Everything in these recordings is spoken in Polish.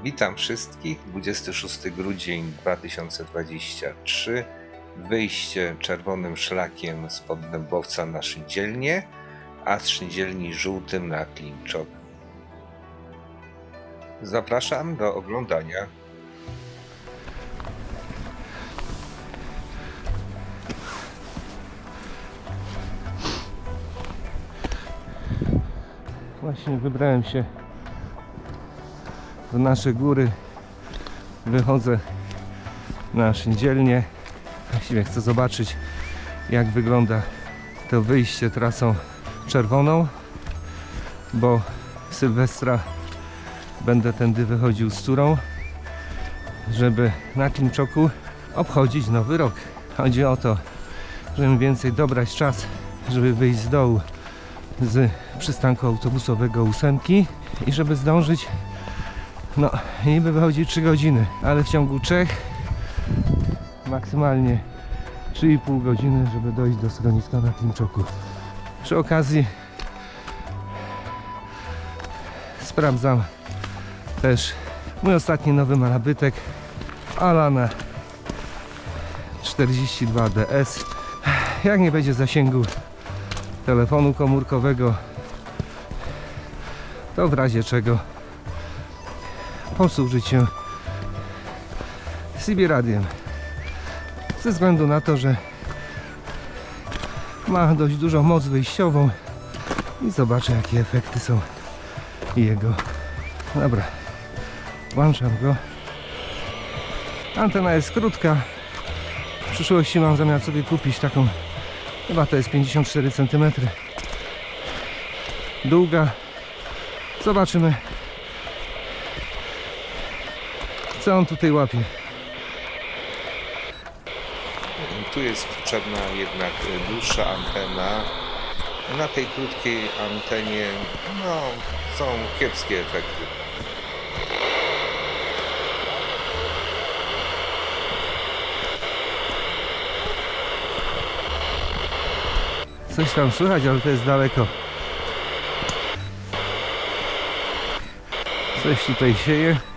Witam wszystkich. 26 grudzień 2023. Wyjście czerwonym szlakiem spod Dębowca na Szydzielnię, a z Szydzielni żółtym na Klinczok. Zapraszam do oglądania. Właśnie wybrałem się w nasze góry. Wychodzę na szyndzielnię. Właściwie chcę zobaczyć jak wygląda to wyjście trasą czerwoną, bo Sylwestra będę tędy wychodził z turą, żeby na Klimczoku obchodzić nowy rok. Chodzi o to, żeby więcej dobrać czas, żeby wyjść z dołu z przystanku autobusowego ósemki i żeby zdążyć no niby wychodzi 3 godziny ale w ciągu 3 maksymalnie 3,5 godziny żeby dojść do schroniska na Klimczoku przy okazji sprawdzam też mój ostatni nowy malabytek Alana 42 DS jak nie będzie zasięgu telefonu komórkowego to w razie czego posłużyć się CB radiem ze względu na to, że ma dość dużą moc wyjściową i zobaczę jakie efekty są jego dobra włączam go antena jest krótka w przyszłości mam zamiar sobie kupić taką Chyba to jest 54 cm. Długa. Zobaczymy. Co on tutaj łapie. Tu jest potrzebna jednak dłuższa antena. Na tej krótkiej antenie no, są kiepskie efekty. Coś tam słychać, ale to jest daleko. Coś tutaj sieje.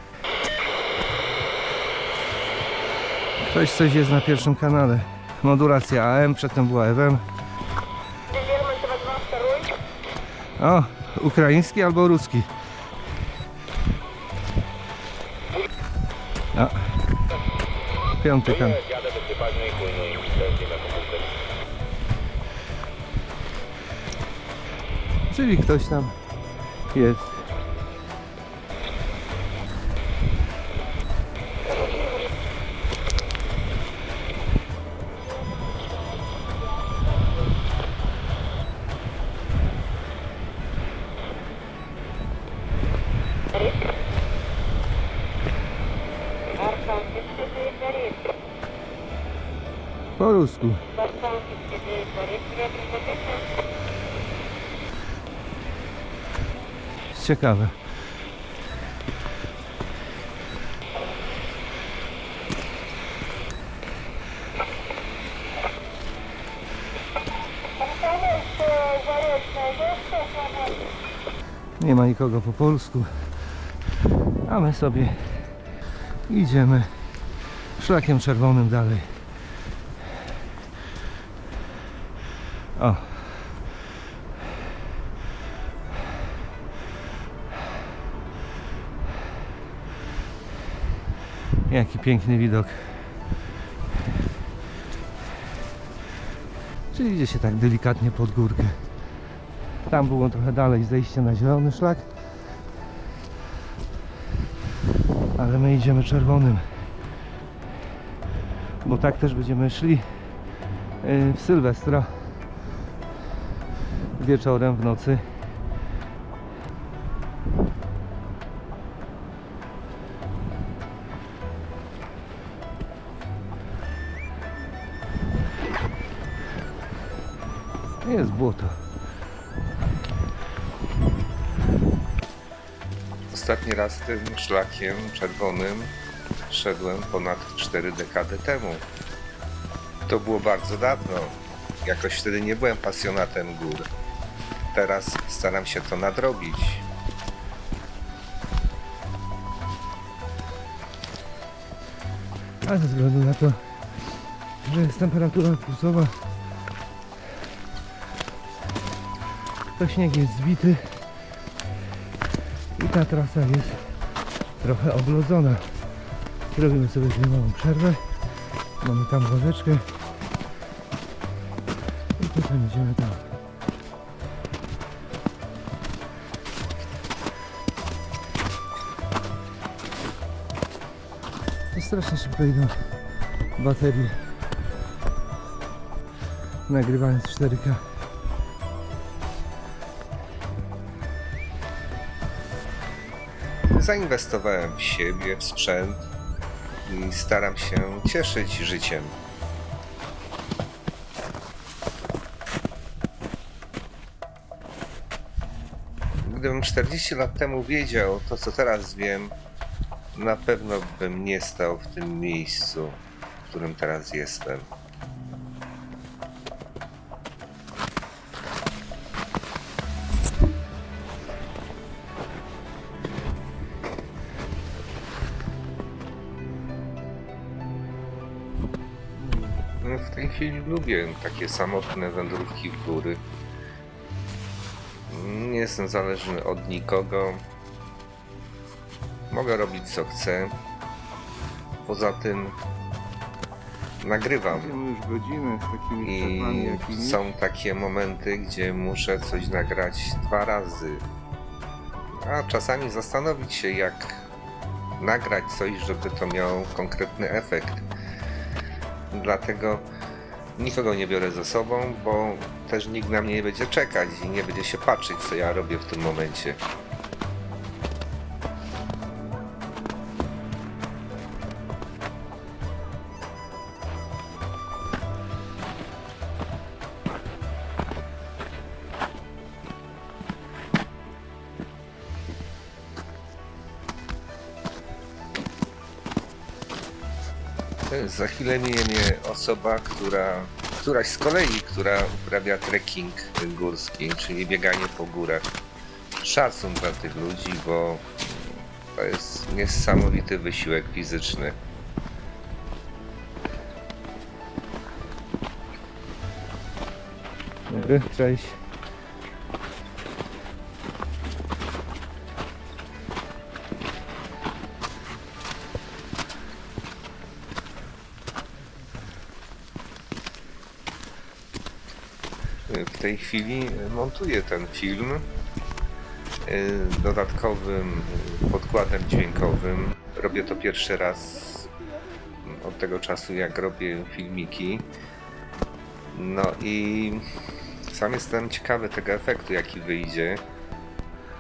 Coś, coś jest na pierwszym kanale. Modulacja AM, przedtem była FM. O, ukraiński albo ruski. A. Piąty kanał. Czyli ktoś tam jest. polsku. Ciekawe. Nie ma nikogo po polsku. A my sobie idziemy szlakiem czerwonym dalej. O. Jaki piękny widok. Czyli idzie się tak delikatnie pod górkę. Tam było trochę dalej zejście na zielony szlak. Ale my idziemy czerwonym. Bo tak też będziemy szli yy, w Sylwestra. Wieczorem, w nocy. Jest błoto. Ostatni raz tym szlakiem czerwonym szedłem ponad 4 dekady temu. To było bardzo dawno. Jakoś wtedy nie byłem pasjonatem gór. Teraz staram się to nadrobić. A ze względu na to, że jest temperatura plusowa, to śnieg jest zbity i ta trasa jest trochę oblodzona. Robimy sobie tutaj małą przerwę. Mamy tam ławeczkę. I potem idziemy tam. Strasznie szybko idą baterie. Nagrywając 4K. Zainwestowałem w siebie, w sprzęt i staram się cieszyć życiem. Gdybym 40 lat temu wiedział to, co teraz wiem, na pewno bym nie stał w tym miejscu, w którym teraz jestem. No, W tej chwili lubię takie samotne wędrówki w góry. Nie jestem zależny od nikogo. Mogę robić co chcę. Poza tym nagrywam. Już godzinę z takimi przerwami I jakimiś. są takie momenty, gdzie muszę coś nagrać dwa razy. A czasami zastanowić się, jak nagrać coś, żeby to miało konkretny efekt. Dlatego nikogo nie biorę ze sobą, bo też nikt na mnie nie będzie czekać i nie będzie się patrzeć, co ja robię w tym momencie. Za chwilę minie mnie osoba, która, któraś z kolei, która uprawia trekking górski, czyli bieganie po górach. Szacun dla tych ludzi, bo to jest niesamowity wysiłek fizyczny. Dobry, cześć. Tej chwili montuję ten film y, dodatkowym podkładem dźwiękowym. Robię to pierwszy raz od tego czasu, jak robię filmiki. No i sam jestem ciekawy tego efektu, jaki wyjdzie.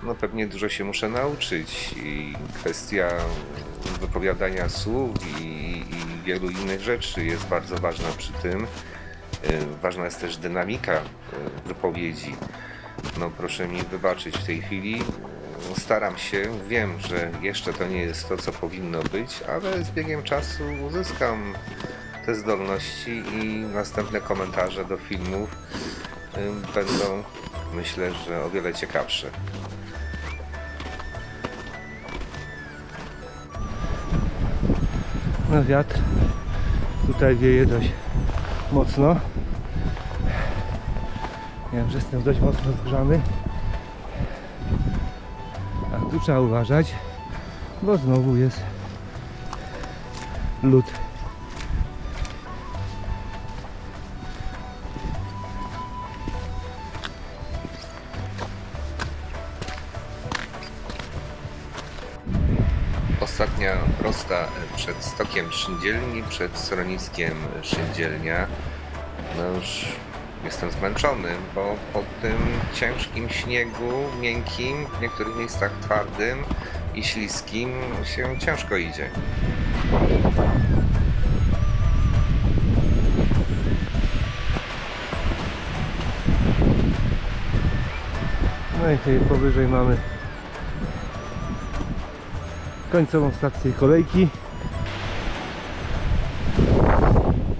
No pewnie dużo się muszę nauczyć i kwestia wypowiadania słów i, i wielu innych rzeczy jest bardzo ważna przy tym. Y, Ważna jest też dynamika y, wypowiedzi. No proszę mi wybaczyć w tej chwili. Y, Staram się, wiem, że jeszcze to nie jest to, co powinno być, ale z biegiem czasu uzyskam te zdolności i następne komentarze do filmów będą, myślę, że o wiele ciekawsze. No wiatr tutaj wieje dość mocno. Wiem, że jestem dość mocno zgrzany. A tu trzeba uważać, bo znowu jest lód. Ostatnia prosta przed stokiem szyndzielni, przed schroniskiem szyndzielnia. No już jestem zmęczony, bo po tym ciężkim śniegu, miękkim, w niektórych miejscach twardym i śliskim się ciężko idzie. No i tutaj powyżej mamy końcową stację kolejki.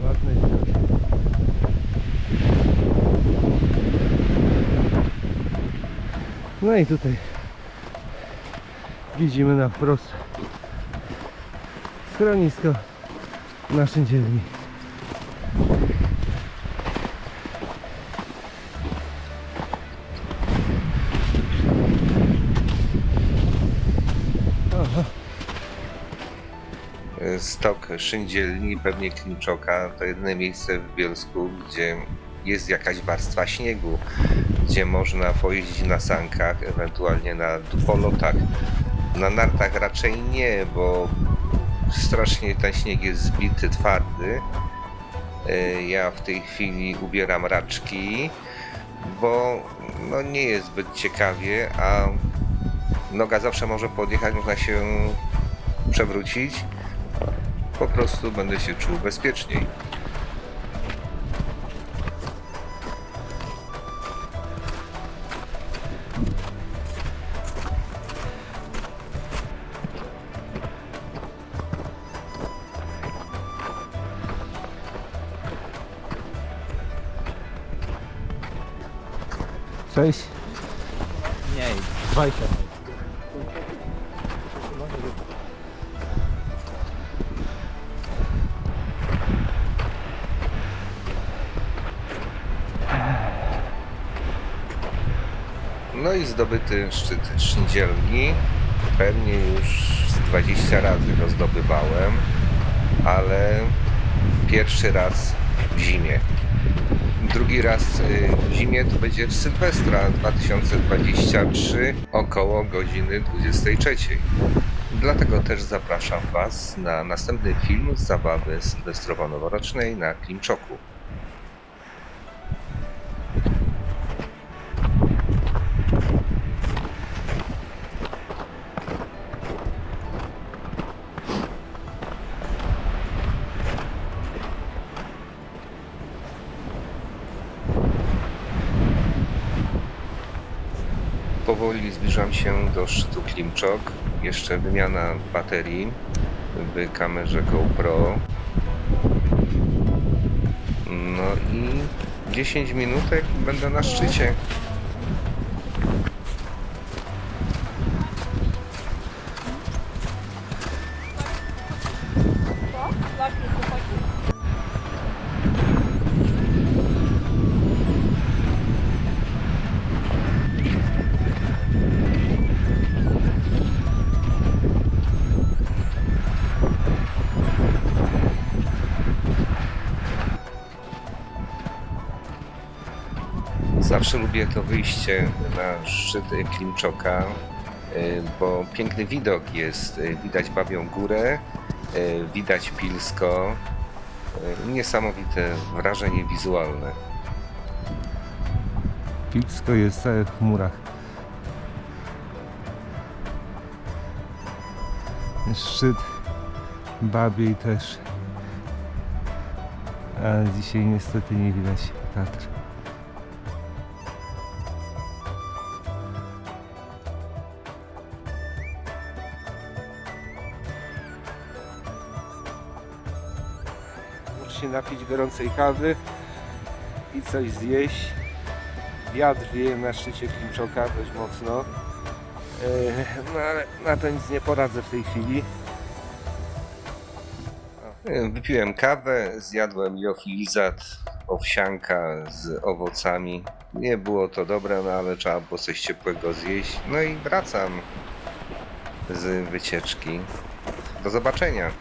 Ładny widok. No i tutaj widzimy na wprost schronisko naszej dzielni. Stok szyndzielni, pewnie Klimczoka, to jedyne miejsce w Bielsku, gdzie jest jakaś warstwa śniegu, gdzie można pojeździć na sankach, ewentualnie na dupolotach. Na nartach raczej nie, bo strasznie ten śnieg jest zbity, twardy. E, Ja w tej chwili ubieram raczki, bo no nie jest zbyt ciekawie, a noga zawsze może podjechać, można się przewrócić po prostu będę się czuł bezpieczniej. 20. No i zdobyty szczyt szyndzielni. Pewnie już z 20 razy go zdobywałem, ale pierwszy raz w zimie. Drugi raz y, w zimie to będzie w Sylwestra 2023 około godziny 23. Dlatego też zapraszam Was na następny film z zabawy sylwestrowo-noworocznej na Klimczoku. Powoli zbliżam się do szczytu Klimczok. Jeszcze wymiana baterii w kamerze GoPro. No i 10 minutek będę na szczycie. Zawsze lubię to wyjście na szczyt Klimczoka, y, bo piękny widok jest. y, Widać Babią Górę, y, widać Pilsko. Niesamowite wrażenie wizualne. Pilsko jest całe w chmurach. Szczyt Babiej też. A dzisiaj niestety nie widać Tatr. Się napić gorącej kawy i coś zjeść. Wiatr wieje na szczycie Klimczoka dość mocno. E, No ale na to nic nie poradzę w tej chwili. Y, Wypiłem kawę, zjadłem liofilizat, owsianka z owocami. Nie było to dobre, no ale trzeba było coś ciepłego zjeść. No i wracam z wycieczki. Do zobaczenia.